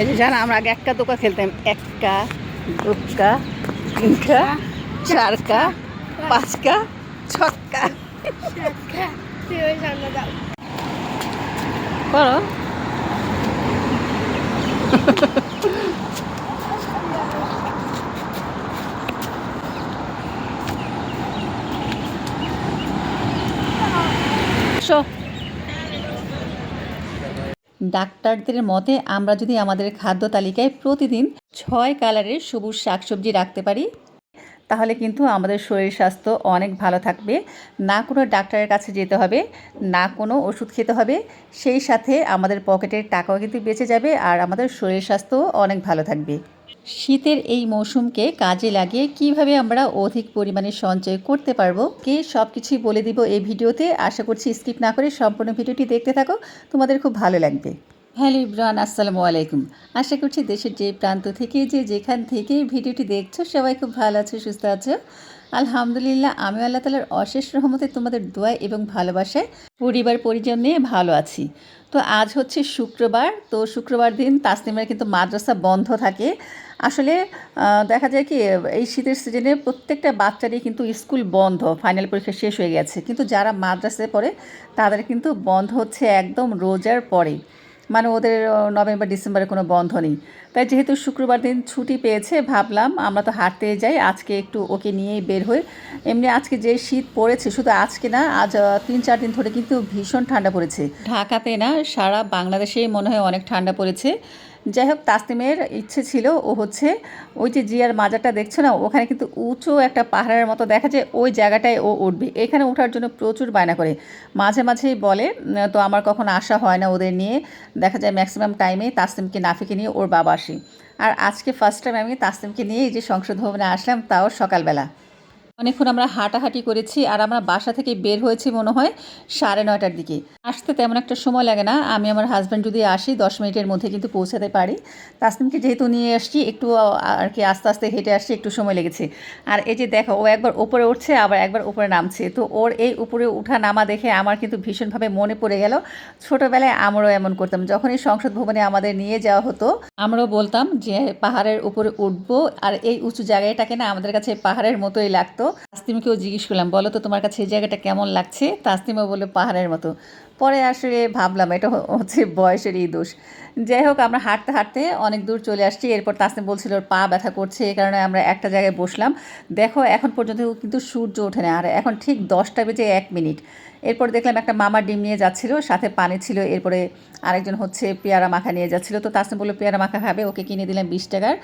এই যে জানা, আমরা আগে একটা দোকা খেলতাম। একটা দুটা তিনটা চারকা, পাঁচকা, ছক্কা। করো। ডাক্তারদের মতে, আমরা যদি আমাদের খাদ্য তালিকায় প্রতিদিন ছয় কালারের সবুজ শাকসবজি রাখতে পারি, তাহলে কিন্তু আমাদের শরীর স্বাস্থ্য অনেক ভালো থাকবে। না কোনো ডাক্তারের কাছে যেতে হবে, না কোনো ওষুধ খেতে হবে। সেই সাথে আমাদের পকেটের টাকাও কিন্তু বেঁচে যাবে আর আমাদের শরীর স্বাস্থ্যও অনেক ভালো থাকবে। শীতের এই মৌসুমকে কাজে লাগিয়ে কীভাবে আমরা অধিক পরিমাণে সঞ্চয় করতে পারব, কে সব কিছুই বলে দিব এই ভিডিওতে। আশা করছি স্কিপ না করে সম্পূর্ণ ভিডিওটি দেখতে থাকো, তোমাদের খুব ভালো লাগবে। হ্যালো ইব্রান, আসসালামু আলাইকুম। আশা করছি দেশের যে প্রান্ত থেকে যে যেখান থেকে ভিডিওটি দেখছ, সবাই খুব ভালো আছো, সুস্থ আছো। আলহামদুলিল্লাহ আমি আল্লাহ তালার অশেষ রহমতে তোমাদের দোয়া এবং ভালোবাসায় পরিবার পরিজন নিয়ে ভালো আছি। তো আজ হচ্ছে শুক্রবার, তো শুক্রবার দিন তাসনিমের কিন্তু মাদ্রাসা বন্ধ থাকে। আসলে দেখা যায় কি, এই শীতের সিজনে প্রত্যেকটা বাচ্চারই কিন্তু স্কুল বন্ধ, ফাইনাল পরীক্ষা শেষ হয়ে গেছে। কিন্তু যারা মাদ্রাসায় পড়ে, তাদের কিন্তু বন্ধ হচ্ছে একদম রোজার পরে। মানে ওদের নভেম্বর, ডিসেম্বরে কোনো বন্ধ নেই। তাই যেহেতু শুক্রবার দিন ছুটি পেয়েছে, ভাবলাম আমরা তো হাঁটতে যাই, আজকে একটু ওকে নিয়েই বের হই। এমনি আজকে যে শীত পড়েছে, শুধু আজকে না, আজ তিন চার দিন ধরে কিন্তু ভীষণ ঠান্ডা পড়েছে। ঢাকাতে না, সারা বাংলাদেশেই মনে হয় অনেক ঠান্ডা পড়েছে। যাই হোক তাসনিমের ইচ্ছে ছিল, ও হচ্ছে ওই যে জিয়ার মাজারটা দেখছ না, ওখানে কিন্তু উঁচু একটা পাহাড়ের মতো দেখা যায়, ওই জায়গাটায় ও উঠবে। এখানে ওঠার জন্য প্রচুর বায়না করে। মাঝে মাঝেই বলে তো আমার কখন আসা হয় না ওদের নিয়ে। দেখা যায় ম্যাক্সিমাম টাইমে তাসনিমকে, নাফিকে নিয়ে ওর বাবা আসে। আর আজকে ফার্স্ট টাইম আমি তাসনিমকে নিয়ে এই যে সংসদ ভবনে আসলাম, তাও সকালবেলা। অনেকক্ষণ আমরা হাঁটাহাঁটি করেছি আর আমরা বাসা থেকে বের হয়েছি মনে হয় সাড়ে নয়টার দিকে। আসতে তেমন একটা সময় লাগে না। আমি আমার হাজব্যান্ড যদি আসি, দশ মিনিটের মধ্যে কিন্তু পৌঁছাতে পারি। তাসনিমকে যেহেতু নিয়ে আসছি, একটু আর কি আস্তে আস্তে হেঁটে আসছি, একটু সময় লেগেছে। আর এই যে দেখো, ও একবার উপরে উঠছে, আবার একবার উপরে নামছে। তো ওর এই উপরে উঠা নামা দেখে আমার কিন্তু ভীষণভাবে মনে পড়ে গেল। ছোটোবেলায় আমরাও এমন করতাম। যখনই সংসদ ভবনে আমাদের নিয়ে যাওয়া হতো, আমরাও বলতাম যে পাহাড়ের উপরে উঠবো। আর এই উঁচু জায়গাটাকে না আমাদের কাছে পাহাড়ের মতোই লাগতো। তাসতিমকেও জিজ্ঞেস করলাম, বলো তো তোমার কাছে এই জায়গাটা কেমন লাগছে? তাস্তিমা বলে পাহাড়ের মতো। পরে আসলে ভাবলাম, এটা হচ্ছে বয়সেরই দোষ। যাই হোক, আমরা হাঁটতে হাঁটতে অনেক দূর চলে আসছি। এরপর তাসনিম বলছিল ওর পা ব্যথা করছে, এই কারণে আমরা একটা জায়গায় বসলাম। দেখো, এখন পর্যন্ত কিন্তু সূর্য ওঠে না, আর এখন ঠিক দশটা বেজে এক মিনিট। এরপর দেখলাম একটা মামার ডিম নিয়ে যাচ্ছিল, সাথে পানি ছিল। এরপরে আরেকজন হচ্ছে পেয়ারা মাখা নিয়ে যাচ্ছিল। তো তাসনিম বলল, পেয়ারা মাখা খাবে, ওকে কিনে দিলাম বিশ টাকার।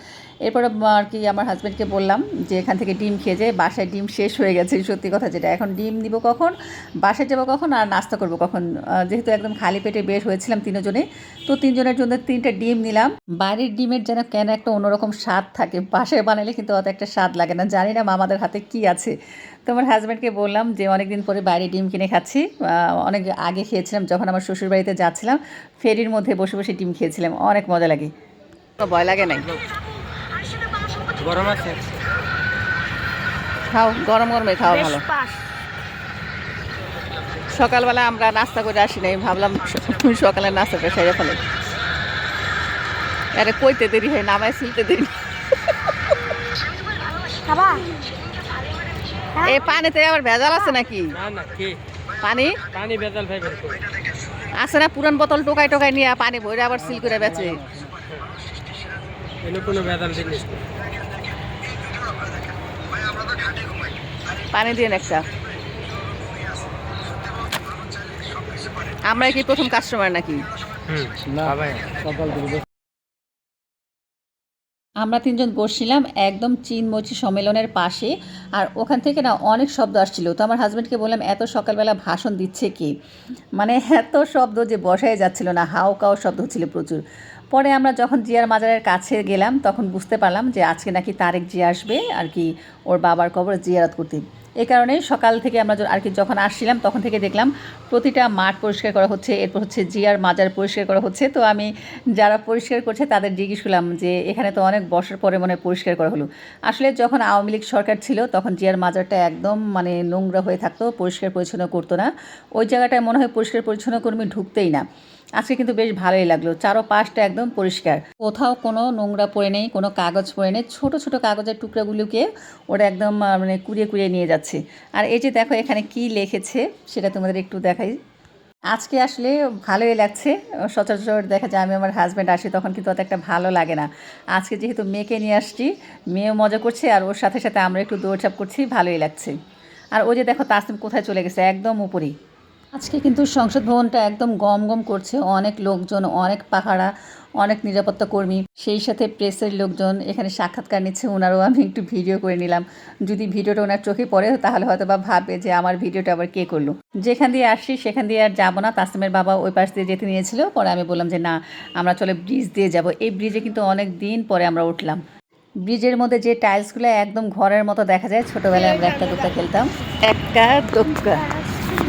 এরপরে আর কি আমার হাজব্যান্ডকে বললাম যে, এখান থেকে ডিম খেয়ে যায় বাসায় ডিম শেষ হয়ে গেছে। সত্যি কথা যেটা, এখন ডিম নিব কখন, বাসায় যাব কখন, আর নাস্তা করব কখন? যেহেতু একদম খালি পেটে বের হয়েছিলাম তিনজনে তো তিনজনের জন্য তিনটা ডিম নিলাম। বাইরের ডিমের যেন কেন একটা অন্যরকম স্বাদ থাকে বাসায় বানালে কিন্তু অত একটা স্বাদ লাগে না। জানি না মামাদের হাতে কি আছে। তো আমার হাজব্যান্ডকে বললাম যে অনেক দিন পরে বাইরে ডিম কিনে খাচ্ছি। অনেক আগে খেয়েছিলাম যখন আমার শ্বশুর বাড়িতে যাচ্ছিলাম ফেরির মধ্যে বসে বসে ডিম খেয়েছিলাম। অনেক মজা লাগে। ভয় লাগে নাই? গরম আছে? খাও গরম গরমে খাওয়া ভালো। পাস। সকালবেলা আমরা নাস্তা করে আসি নাই ভাবলাম সকালে নাস্তাটা সেরে ফেলে। আরে কইতে দেরি হয় নামায় সিলতে দেরি। এই পানিতে আবার ভেজাল আছে নাকি? না না কি? পানি? পানি করে। আছে না পুরান বোতল টোকাই টোকাই নিয়ে পানি ভরে আবার সিল করে বেচে? পানি দিয়ে একটা আমরা কি প্রথম কাস্টমার নাকি? হুম না ভাই সকাল থেকে আমরা তিনজন বসছিলাম একদম চীন মচি সম্মেলনের পাশে আর ওখান থেকে না অনেক শব্দ আসছিল। তো আমার হাজব্যান্ডকে বললাম এত সকালবেলা ভাষণ দিচ্ছে কি? মানে এত শব্দ যে বসাই যাচ্ছিল না হাও কাও শব্দ হচ্ছিল প্রচুর। পরে আমরা যখন জিয়ার মাজারের কাছে গেলাম তখন বুঝতে পারলাম যে আজকে নাকি তারেক জিয়া আসবে আর কি ওর বাবার কবর জিয়ারত করতে। এই কারণে সকাল থেকে আমরা আর কি যখন আসছিলাম, তখন থেকে দেখলাম প্রতিটা মাঠ পরিষ্কার করা হচ্ছে, এরপর হচ্ছে জিয়ার মাজার পরিষ্কার করা হচ্ছে। তো আমি যারা পরিষ্কার করছে তাদের জিজ্ঞেস করলাম যে এখানে তো অনেক বছর পরে মনে পরিষ্কার করা হলো। আসলে যখন আওয়ামী লীগ সরকার ছিল, তখন জিয়ার মাজারটা একদম মানে নোংরা হয়ে থাকতো, পরিষ্কার পরিচ্ছন্ন করতো না। ওই জায়গাটায় মনে হয় পরিষ্কার পরিচ্ছন্ন কর্মী ঢুকতেই না। আজকে কিন্তু বেশ ভালোই লাগল। চারো পাশটা একদম পরিষ্কার। কোথাও কোনো নোংরা পড়ে নেই, কোনো কাগজ পড়ে নেই। ছোটো ছোটো কাগজের টুকরাগুলোকে ওরা একদম মানে কুড়িয়ে কুড়িয়ে নিয়ে যাচ্ছে। আর এই যে দেখো এখানে কি লিখেছে, সেটা তোমাদের একটু দেখাই। আজকে আসলে ভালোই লাগছে। সচরাচর দেখা যায় আমি আমার হাজব্যান্ড আসি, তখন কিন্তু অত একটা ভালো লাগে না। আজকে যেহেতু মেয়েকে নিয়ে আসছি, মেয়েও মজা করছে আর ওর সাথে সাথে আমরা একটু দৌড়ঝাপ করছি, ভালোই লাগছে। আর ও যে দেখো তাসিম কোথায় চলে গেছে, একদম উপরেই। আজকে কিন্তু সংসদ ভবনটা একদম গম গম করছে। অনেক লোকজন, অনেক পাহারা, অনেক নিরাপত্তা কর্মী। সেই সাথে প্রেসের লোকজন, এখানে সাক্ষাৎকার নিচ্ছে ওনারও আমি একটু ভিডিও করে নিলাম। যদি ভিডিওটা ওনার চোখে পড়ে, তাহলে হয়তো বা ভাববে যে আমার ভিডিওটা আবার কে করল। যেখান দিয়ে আসছি, সেখান দিয়ে আর যাব না। তাসিমের বাবা ওই পাশ দিয়ে যেতে নিয়েছিল। পরে আমি বললাম যে, না, আমরা চলে ব্রিজ দিয়ে যাব। এই ব্রিজে কিন্তু অনেক দিন পরে আমরা উঠলাম। ব্রিজের মধ্যে যে টাইলসগুলো একদম ঘরের মতো দেখা যায়। ছোটবেলায় আমরা একটা দোক্কা খেলতাম। একটা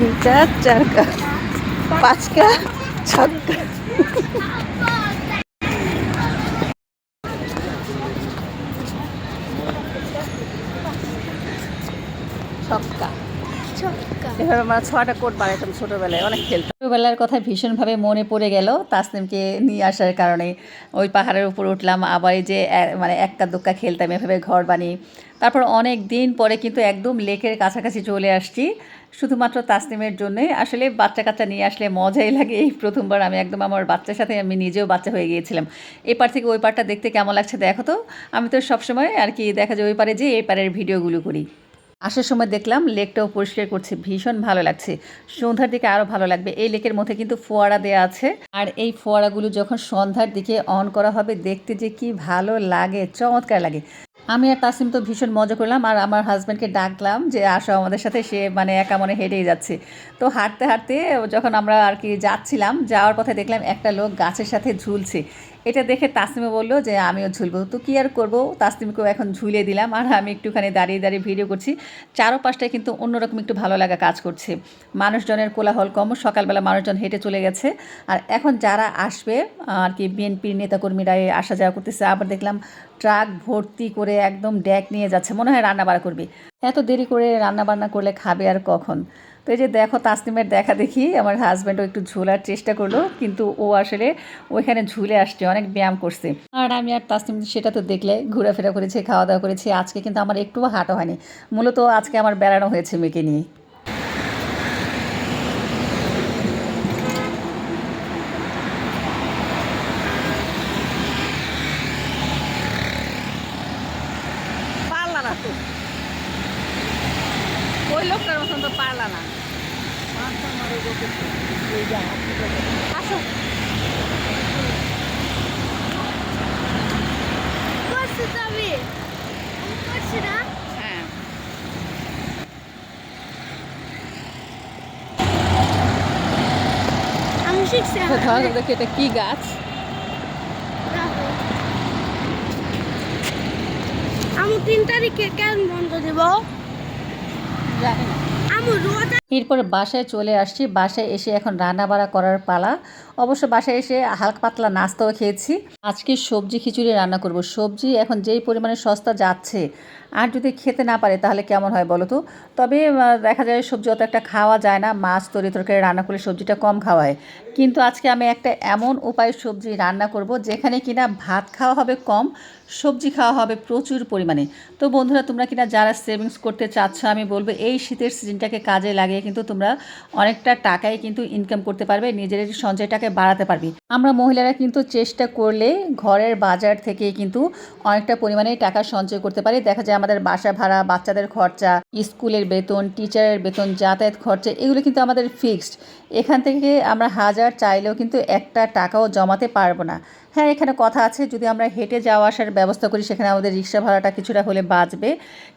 দোক্কা তিনটা চারকা পাঁচকা ছক্কা ছক্কা এভাবে আমরা ছটা কোট বানাইতাম ছোটোবেলায়, অনেক খেলতাম। ছোটোবেলার কথা ভীষণভাবে মনে পড়ে গেল তাসনিমকে নিয়ে আসার কারণে। ওই পাহাড়ের উপর উঠলাম, আবার এই যে মানে এক্কা দোক্কা খেলতাম এভাবে ঘর বানিয়ে। তারপর অনেক দিন পরে কিন্তু একদম লেকের কাছাকাছি চলে আসছি, শুধুমাত্র তাসনিমের জন্যে। আসলে বাচ্চা কাচ্চা নিয়ে আসলে মজাই লাগে, এই প্রথমবার আমি একদম আমার বাচ্চার সাথে আমি নিজেও বাচ্চা হয়ে গিয়েছিলাম। এই পার থেকে ওই পারটা দেখতে কেমন লাগছে দেখো তো। আমি তো সবসময় আর কি দেখা যায় ওই পারে যে এই পারের ভিডিওগুলো করি। আসার সময় দেখলাম লেকটাও পরিষ্কার করছে, ভীষণ ভালো লাগছে। সন্ধ্যার দিকে আরও ভালো লাগবে। এই লেকের মধ্যে কিন্তু ফোয়ারা দেওয়া আছে। আর এই ফোয়ারাগুলো যখন সন্ধ্যার দিকে অন করা হবে, দেখতে যে কি ভালো লাগে, চমৎকার লাগে। আমি আর তাসিম তো ভীষণ মজা করলাম আর আমার হাজব্যান্ডকে ডাকলাম যে, আসো আমাদের সাথে। সে মানে একা মনে হেঁটেই যাচ্ছে। তো হাঁটতে হাঁটতে যখন আমরা আর কি যাচ্ছিলাম, যাওয়ার পথে দেখলাম একটা লোক গাছের সাথে ঝুলছে। এটা দেখে তাসনিমে বলল যে, আমিও ঝুলবো। তো কী আর করব? তাসনিমকেও এখন ঝুলে দিলাম আর আমি একটুখানি দাঁড়িয়ে দাঁড়িয়ে ভিডিও করছি। চারোপাশটায় কিন্তু অন্যরকম একটু ভালো লাগা কাজ করছে। মানুষজনের কোলাহল কম, সকালবেলা মানুষজন হেঁটে চলে গেছে। আর এখন যারা আসবে, আর কি বিএনপির নেতাকর্মীরা আসা যাওয়া করতেছে, আবার দেখলাম ট্রাক ভর্তি করে একদম ড্যাক নিয়ে যাচ্ছে। মনে হয় রান্না বাড়া করবে। এত দেরি করে রান্না বান্না করলে খাবে আর কখন? তো এই যে দেখো তাসনিমের দেখা দেখি, আমার হাজব্যান্ডও একটু ঝোলার চেষ্টা করল, কিন্তু ও আসলে ওইখানে ঝুলে আসছে, অনেক ব্যায়াম করছে। আর আমি আর তাসনিম সেটা তো দেখলে, ঘোরাফেরা করেছি, খাওয়া দাওয়া করেছি, আজকে কিন্তু আমার একটুও হাঁটা হয়নি। মূলত আজকে আমার বেড়ানো হয়েছে মেয়েকে নিয়ে পারলা না তো ওই লোকটার মতন তো পারলা না আসো করছি তো আমি আমি করছি না হ্যাঁ এটা কি গাছ? আমি তিন তারিখে কেন বন্ধ দেব? জানি না। আমি রোজ এরপর বাসায় চলে আসছি। বাসায় এসে এখন রান্না বাড়া করার পালা। অবশ্য বাসায় এসে হালকা পাতলা নাস্তাও খেয়েছি। আজকে সবজি খিচুড়ি রান্না করব। সবজি এখন যেই পরিমাণে সস্তা যাচ্ছে, আর যদি খেতে না পারে তাহলে কেমন হয় বলো তো? তবে দেখা যায় সবজি অত একটা খাওয়া যায় না। মাছ, তরি তরকারি রান্না করলে সবজিটা কম খাওয়া হয়। কিন্তু আজকে আমি একটা এমন উপায় সবজি রান্না করব যেখানে কিনা ভাত খাওয়া হবে কম, সবজি খাওয়া হবে প্রচুর পরিমাণে। তো বন্ধুরা, তোমরা কিনা যারা সেভিংস করতে চাচ্ছ, আমি বলব এই শীতের সিজনটাকে কাজে লাগিয়ে কিন্তু তোমরা অনেকটা টাকাই কিন্তু ইনকাম করতে পারবে, নিজের সঞ্চয়টাকে বাড়াতে পারবে। আমরা মহিলারা কিন্তু চেষ্টা করলে ঘরের বাজার থেকে কিন্তু অনেকটা পরিমাণে টাকা সঞ্চয় করতে পারি। দেখা যায় আমাদের বাসা ভাড়া, বাচ্চাদের খরচা, স্কুলের বেতন টিচারের বেতন, যাতায়াত খরচা, এগুলো কিন্তু আমাদের ফিক্সড এখান থেকে আমরা হাজার চাইলেও কিন্তু একটা টাকাও জমাতে পারব না। হ্যাঁ এখানে কথা আছে, যদি আমরা হেঁটে যাওয়া আসার ব্যবস্থা করি, সেখানে আমাদের রিক্সা ভাড়াটা কিছুটা হলে বাঁচবে।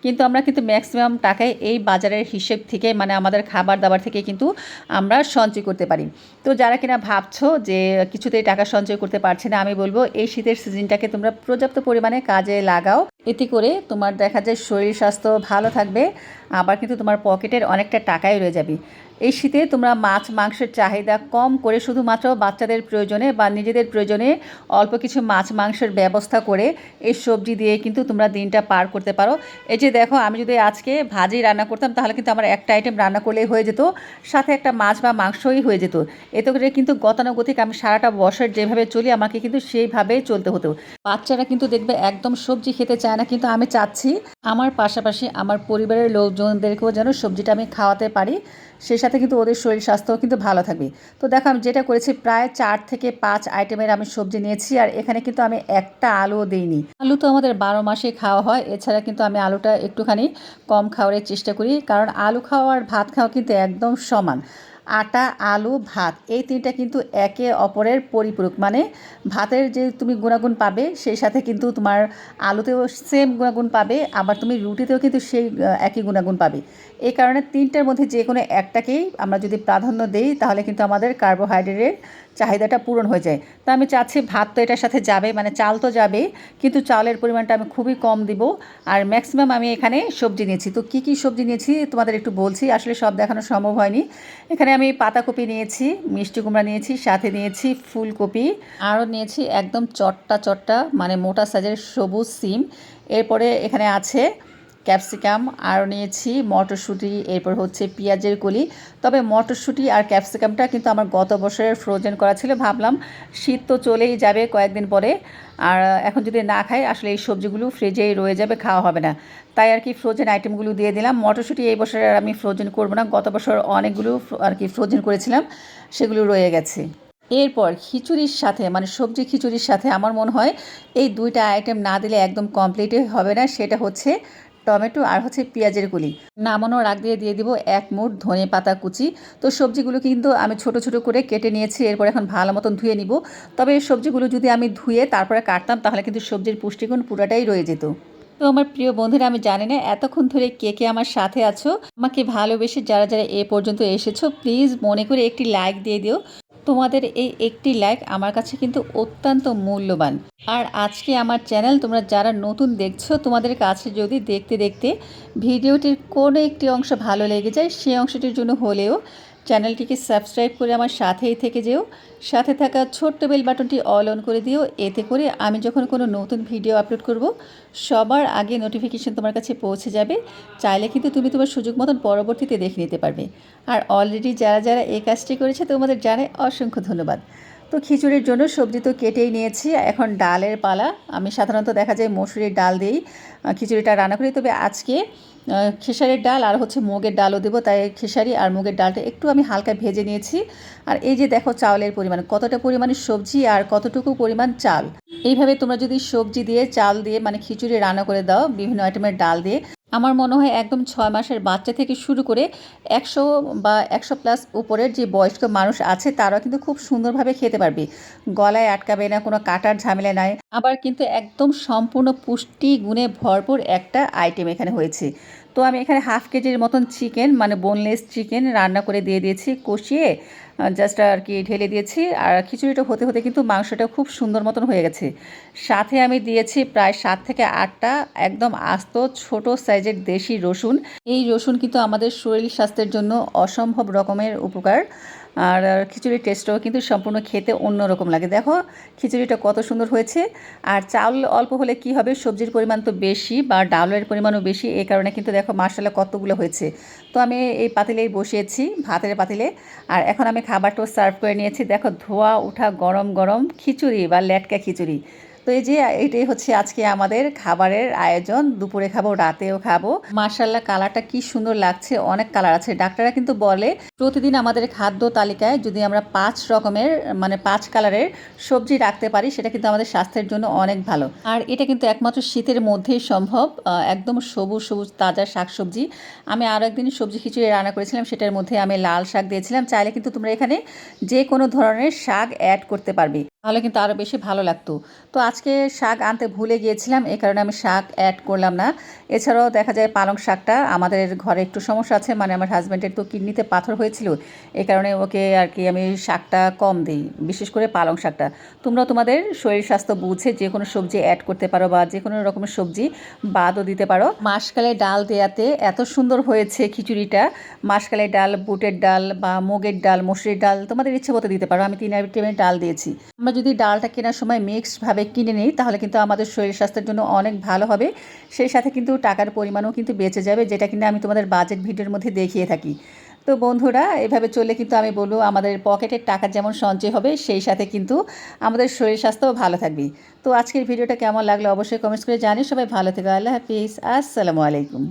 কিন্তু আমরা কিন্তু ম্যাক্সিমাম টাকায় এই বাজারের হিসেব থেকে মানে আমাদের খাবার দাবার থেকে কিন্তু আমরা সঞ্চয় করতে পারি। তো যারা কিনা ভাবছ যে কিছুতেই টাকা সঞ্চয় করতে পারছে না, আমি বলব এই শীতের সিজনটাকে তোমরা পর্যাপ্ত পরিমাণে কাজে লাগাও। এতে করে তোমার দেখা যায় শরীর স্বাস্থ্য ভালো থাকবে, আবার কিন্তু তোমার পকেটের অনেকটা টাকাই রয়ে যাবে। এই শীতে তোমরা মাছ, মাংসের চাহিদা কম করে শুধুমাত্র বাচ্চাদের প্রয়োজনে বা নিজেদের প্রয়োজনে অল্প কিছু মাছ, মাংসের ব্যবস্থা করে এই সবজি দিয়ে কিন্তু তোমরা দিনটা পার করতে পারো। এই যে দেখো, আমি যদি আজকে ভাজি রান্না করতাম, তাহলে কিন্তু আমার একটা আইটেম রান্না করলেই হয়ে যেত। সাথে একটা মাছ বা মাংসই হয়ে যেত। এতে করে কিন্তু গতানুগতিক আমি সারাটা বছর যেভাবে চলি, আমাকে কিন্তু সেইভাবেই চলতে হতো। বাচ্চারা কিন্তু দেখবে একদম সবজি খেতে চায় না, কিন্তু আমি চাচ্ছি আমার পাশাপাশি আমার পরিবারের লোকজনদেরকেও যেন সবজিটা আমি খাওয়াতে পারি। সেই সাথে কিন্তু ওদের শরীর স্বাস্থ্যও কিন্তু ভালো থাকবে। তো দেখো আমি যেটা করেছি, প্রায় চার থেকে পাঁচ আইটেমের আমি সবজি নিয়েছি আর এখানে কিন্তু আমি একটা আলুও দিইনি। আলু তো আমাদের বারো মাসে খাওয়া হয়, এছাড়া কিন্তু আমি আলুটা একটুখানি কম খাওয়ার চেষ্টা করি, কারণ আলু খাওয়া আর ভাত খাওয়া কিন্তু একদম সমান। আটা, আলু, ভাত। এই তিনটা কিন্তু একে অপরের পরিপূরক। মানে ভাতের যে তুমি গুণাগুণ পাবে, সেই সাথে কিন্তু তোমার আলুতেও সেম গুণাগুণ পাবে, আবার তুমি রুটিতেও কিন্তু সেই একই গুণাগুণ পাবে। এই কারণে তিনটার মধ্যে যে কোনো একটাকেই আমরা যদি প্রাধান্য দেই, তাহলে কিন্তু আমাদের কার্বোহাইড্রেটের চাহিদাটা পূরণ হয়ে যায়। তা আমি চাচ্ছি ভাত তো এটার সাথে যাবে মানে চাল তো যাবে কিন্তু চালের পরিমাণটা আমি খুবই কম দিব। আর ম্যাক্সিমাম আমি এখানে সবজি নিয়েছি। তো কী কী সবজি নিয়েছি তোমাদের একটু বলছি, আসলে সব দেখানো সম্ভব হয়নি। এখানে আমি পাতাকপি নিয়েছি, মিষ্টি কুমড়া নিয়েছি, সাথে নিয়েছি ফুলকপি। আরও নিয়েছি একদম চট্টা চট্টা মানে মোটা সাইজের সবুজ সিম। এরপরে এখানে আছে ক্যাপসিকাম আরও নিয়েছি, মটরশুঁটি, এরপর হচ্ছে পেঁয়াজের কলি। তবে মটরশুঁটি আর ক্যাপসিকামটা কিন্তু আমার গত বছরের ফ্রোজেন করা ছিল, ভাবলাম শীত তো চলেই যাবে কয়েকদিন পরে। আর এখন যদি না খাই, আসলে এই সবজিগুলো ফ্রিজেই রয়ে যাবে, খাওয়া হবে না। তাই আর কি ফ্রোজেন আইটেমগুলো দিয়ে দিলাম। মটরশুঁটি এই বছর আর আমি ফ্রোজেন করব না। গত বছর অনেকগুলো আর কি ফ্রোজেন করেছিলাম, সেগুলো রয়ে গেছে। এরপর খিচুড়ির সাথে মানে সবজি খিচুড়ির সাথে আমার মনে হয় এই দুইটা আইটেম না দিলে একদম কমপ্লিটই হবে না। সেটা হচ্ছে টমেটো আর হচ্ছে পেঁয়াজের কুলি। নামানোর আগ দিয়ে দিয়ে দিব এক মুঠ ধনে পাতা কুচি। তো সবজিগুলো কিন্তু আমি ছোট ছোট করে কেটে নিয়েছি, এরপর এখন ভালো মতন ধুয়ে নিব। তবে সবজিগুলো যদি আমি ধুয়ে তারপরে কাটতাম, তাহলে কিন্তু সবজির পুষ্টিগুণ পুরাটাই রয়ে যেত। তো আমার প্রিয় বন্ধুরা, আমি জানি না এতক্ষণ ধরে কে কে আমার সাথে আছো। আমাকে ভালোবেসে যারা যারা এ পর্যন্ত এসেছ, প্লিজ মনে করে একটি লাইক দিয়ে দিও। তোমাদের এই একটি লাইক আমার কাছে কিন্তু অত্যন্ত মূল্যবান। আর আজকে আমার চ্যানেল তোমরা যারা নতুন দেখছ, তোমাদের কাছে যদি দেখতে দেখতে ভিডিওটির কোনো একটি অংশ ভালো লেগে যায় সেই অংশটির জন্য হলেও চ্যানেলটিকে সাবস্ক্রাইব করে আমার সাথেই থেকে যেও। সাথে থাকা ছোট্ট বেল বাটনটি অল অন করে দিও। এতে করে আমি যখন কোনো নতুন ভিডিও আপলোড করব, সবার আগে নোটিফিকেশন তোমার কাছে পৌঁছে যাবে। চাইলে কিন্তু তুমি তোমার সুযোগ মতন পরবর্তীতে দেখে নিতে পারবে। আর অলরেডি যারা যারা এই কাজটি করেছে, তোমাদের জানাই অসংখ্য ধন্যবাদ। তো খিচুড়ির জন্য সবজি তো কেটেই নিয়েছি। এখন ডালের পালা। আমি সাধারণত দেখা যায় মসুরির ডাল দিয়েই খিচুড়িটা রান্না করি। তবে আজকে খেসারির ডাল আর হচ্ছে মুগের ডালও দেবো, তাই খেসারি আর মুগের ডালটা একটু আমি হালকা ভেজে নিয়েছি। আর এই যে দেখো চাউলের পরিমাণ, কতটা পরিমাণে সবজি আর কতটুকু পরিমাণ চাল। এইভাবে তোমরা যদি সবজি দিয়ে, চাল দিয়ে মানে খিচুড়ি রান্না করে দাও, বিভিন্ন আইটেমের ডাল দিয়ে আমার মনে হয় একদম ছয় মাসের বাচ্চা থেকে শুরু করে একশো বা একশো প্লাস উপরের যে বয়স্ক মানুষ আছে, তারাও কিন্তু খুব সুন্দরভাবে খেতে পারবে। গলায় আটকাবে না, কোনো কাটার ঝামেলা নাই। আবার কিন্তু একদম সম্পূর্ণ পুষ্টি গুণে ভরপুর একটা আইটেম এখানে হয়েছে। তো আমি এখানে হাফ কেজির মতন চিকেন মানে বোনলেস চিকেন রান্না করে দিয়ে দিয়েছি, কষিয়ে জাস্ট আর কি ঢেলে দিয়েছি। আর খিচুড়িটা হতে হতে কিন্তু মাংসটা খুব সুন্দর মতন হয়ে গেছে। সাথে আমি দিয়েছি প্রায় সাত থেকে আটটা একদম আস্ত ছোট সাইজের দেশি রসুন। এই রসুন কিন্তু আমাদের শরীর স্বাস্থ্যের জন্য অসম্ভব রকমের উপকার। আর খিচুড়ির টেস্টও কিন্তু সম্পূর্ণ খেতে অন্যরকম লাগে। দেখো, খিচুড়িটা কত সুন্দর হয়েছে। আর চাউল অল্প হলে কি হবে? সবজির পরিমাণ তো বেশি বা ডালের পরিমাণও বেশি, এই কারণে কিন্তু দেখো মশলা কতগুলো হয়েছে। তো আমি এই পাতিলেই বসিয়েছি, ভাতের পাতিলে। আর এখন আমি খাবারটাও সার্ভ করে নিয়েছি। দেখো, ধোয়া ওঠা গরম গরম খিচুড়ি বা লেটকা খিচুড়ি। তো এই যে, এটাই হচ্ছে আজকে আমাদের খাবারের আয়োজন। দুপুরে খাব, রাতেও খাব। মার্শাল্লাহ কালারটা কি সুন্দর লাগছে। অনেক কালার আছে। ডাক্তাররা কিন্তু বলে, প্রতিদিন আমাদের খাদ্য তালিকায় যদি আমরা পাঁচ রকমের মানে পাঁচ কালারের সবজি রাখতে পারি, সেটা কিন্তু আমাদের স্বাস্থ্যের জন্য অনেক ভালো। আর এটা কিন্তু একমাত্র শীতের মধ্যেই সম্ভব। একদম সবুজ সবুজ, তাজা শাকসবজি। আমি আরও একদিন সবজি খিচুড়ি রান্না করেছিলাম, সেটার মধ্যে আমি লাল শাক দিয়েছিলাম। চাইলে কিন্তু তোমরা এখানে যে কোনো ধরনের শাক অ্যাড করতে পারবে। তাহলে কিন্তু আরও বেশি ভালো লাগতো। তো আজকে শাক আনতে ভুলে গিয়েছিলাম এই কারণে আমি শাক অ্যাড করলাম না। এছাড়াও দেখা যায় পালং শাকটা আমাদের ঘরে একটু সমস্যা আছে মানে আমার হাজব্যান্ডের তো কিডনিতে পাথর হয়েছিল এই কারণে ওকে আর কি আমি শাকটা কম দিই, বিশেষ করে পালং শাকটা। তোমরা তোমাদের শরীর স্বাস্থ্য বুঝে যে কোনো সবজি অ্যাড করতে পারো বা যে কোনো রকমের সবজি বাদও দিতে পারো। মাসকালে ডাল দেয়াতে এত সুন্দর হয়েছে খিচুড়িটা। মাসকালে ডাল, বুটের ডাল বা মুগের ডাল, মসুরির ডাল তোমাদের ইচ্ছে মতো দিতে পারো, আমি তিন আইটেমের ডাল দিয়েছি। আমরা যদি ডালটা কেনার সময় মিক্সডভাবে কিনে নিই, তাহলে কিন্তু আমাদের শরীর স্বাস্থ্যের জন্য অনেক ভালো হবে। সেই সাথে কিন্তু টাকার পরিমাণও কিন্তু বেঁচে যাবে, যেটা কিনা আমি তোমাদের বাজেট ভিডিওর মধ্যে দেখিয়ে থাকি। তো বন্ধুরা, এভাবে চললে কিন্তু আমি বলব আমাদের পকেটের টাকা যেমন সঞ্চয় হবে, সেই সাথে কিন্তু আমাদের শরীর স্বাস্থ্যও ভালো থাকবে। তো আজকের ভিডিওটা কেমন লাগল অবশ্যই কমেন্টস করে জানি সবাই ভালো থেকো। আল্লাহ হাফিজ। আসসালামু আলাইকুম।